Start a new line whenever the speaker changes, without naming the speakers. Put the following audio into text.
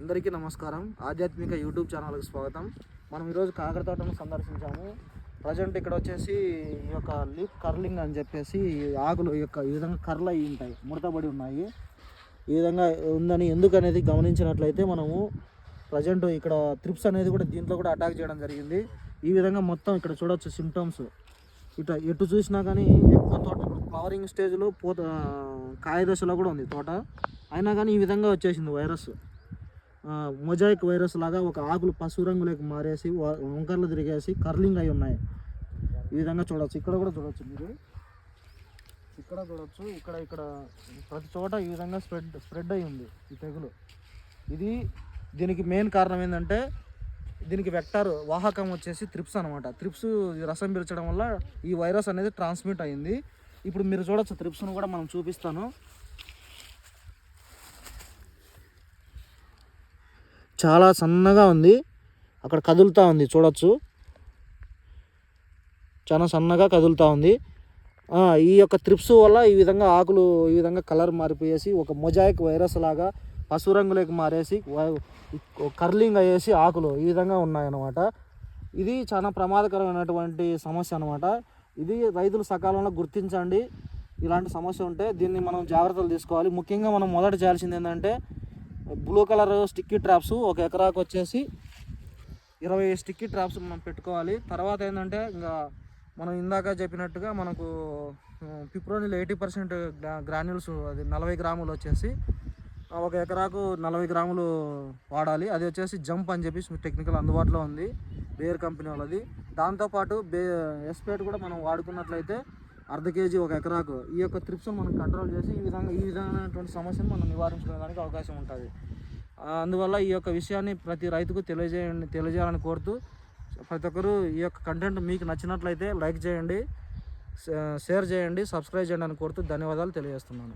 అందరికీ నమస్కారం. ఆధ్యాత్మిక యూట్యూబ్ ఛానల్కి స్వాగతం. మనం ఈరోజు కాకర తోటను సందర్శించాము. ప్రజెంట్ ఇక్కడ వచ్చేసి ఈ యొక్క లీఫ్ కర్లింగ్ అని చెప్పేసి ఆకులు ఈ యొక్క ఈ విధంగా కర్రలు అయి ఉంటాయి ముడతబడి ఉన్నాయి. ఈ విధంగా ఉందని ఎందుకు అనేది గమనించినట్లయితే మనము ప్రజెంట్ ఇక్కడ త్రిప్స్ అనేది కూడా దీంట్లో కూడా అటాక్ చేయడం జరిగింది. ఈ విధంగా మొత్తం ఇక్కడ చూడవచ్చు సిమ్టమ్స్ ఇట ఎటు చూసినా కానీ ఎక్కువ తోట ఫ్లవరింగ్ స్టేజ్లో పూత కాయ దశలో కూడా ఉంది తోట. అయినా కానీ ఈ విధంగా వచ్చేసింది వైరస్ మొజాయిక్ వైరస్ లాగా ఒక ఆకులు పసుపు రంగులోకి మారేసి వ- వంకర్లు తిరిగేసి కర్లింగ్ అయి ఉన్నాయి. ఈ విధంగా చూడొచ్చు. ఇక్కడ కూడా చూడవచ్చు మీరు. ఇక్కడ చూడవచ్చు ఇక్కడ ఇక్కడ ప్రతి చోట ఈ విధంగా స్ప్రెడ్ స్ప్రెడ్ అయి ఉంది ఈ తెగులు. ఇది దీనికి మెయిన్ కారణం ఏంటంటే దీనికి వెక్టార్ వాహకం వచ్చేసి త్రిప్స్ అనమాట త్రిప్స్ రసం పీల్చడం వల్ల ఈ వైరస్ అనేది ట్రాన్స్మిట్ అయింది. ఇప్పుడు మీరు చూడొచ్చు త్రిప్స్ను కూడా మనం చూపిస్తాను. చాలా సన్నగా ఉంది. అక్కడ కదులుతూ ఉంది చూడొచ్చు. చాలా సన్నగా కదులుతూ ఉంది. ఈ యొక్క త్రిప్స్ వల్ల ఈ విధంగా ఆకులు ఈ విధంగా కలర్ మారిపోయేసి ఒక మొజాయిక్ వైరస్ లాగా పశు రంగులోకి మారేసి వై- కర్లింగ్ అయ్యేసి ఆకులు ఈ విధంగా ఉన్నాయన్నమాట. ఇది చాలా ప్రమాదకరమైనటువంటి సమస్య అనమాట ఇది రైతులు సకాలంలో గుర్తించండి. ఇలాంటి సమస్య ఉంటే దీన్ని మనం జాగ్రత్తలు తీసుకోవాలి. ముఖ్యంగా మనం మొదట చేయాల్సింది ఏంటంటే బ్లూ కలర్ స్టిక్కీ ట్రాప్స్ ఒక ఎకరాకు వచ్చేసి ఇరవై స్టిక్కీ ట్రాప్స్ మనం పెట్టుకోవాలి. తర్వాత ఏంటంటే ఇంకా మనం ఇందాక చెప్పినట్టుగా మనకు పిప్రోనిల్ ఎయిటీ పర్సెంట్ గ్రాన్యూల్స్ అది నలభై గ్రాములు వచ్చేసి ఒక ఎకరాకు నలభై గ్రాములు వాడాలి. అది వచ్చేసి జంప్ అని చెప్పేసి టెక్నికల్ అందుబాటులో ఉంది. బేర్ కంపెనీ వాళ్ళది. దాంతోపాటు బే ఎస్పేట్ కూడా మనం వాడుకున్నట్లయితే అర్ధ కేజీ ఒక ఎకరాకు ఈ యొక్క త్రిప్స్ను మనం కంట్రోల్ చేసి ఈ విధంగా ఈ విధమైనటువంటి సమస్యను మనం నివారించుకోవడానికి అవకాశం ఉంటుంది. అందువల్ల ఈ యొక్క విషయాన్ని ప్రతి రైతుకు తెలియజేయండి తెలియజేయాలని కోరుతూ ప్రతి ఒక్కరూ ఈ యొక్క కంటెంట్ మీకు నచ్చినట్లయితే లైక్ చేయండి షేర్ చేయండి సబ్స్క్రైబ్ చేయండి అని కోరుతూ ధన్యవాదాలు తెలియజేస్తున్నాను.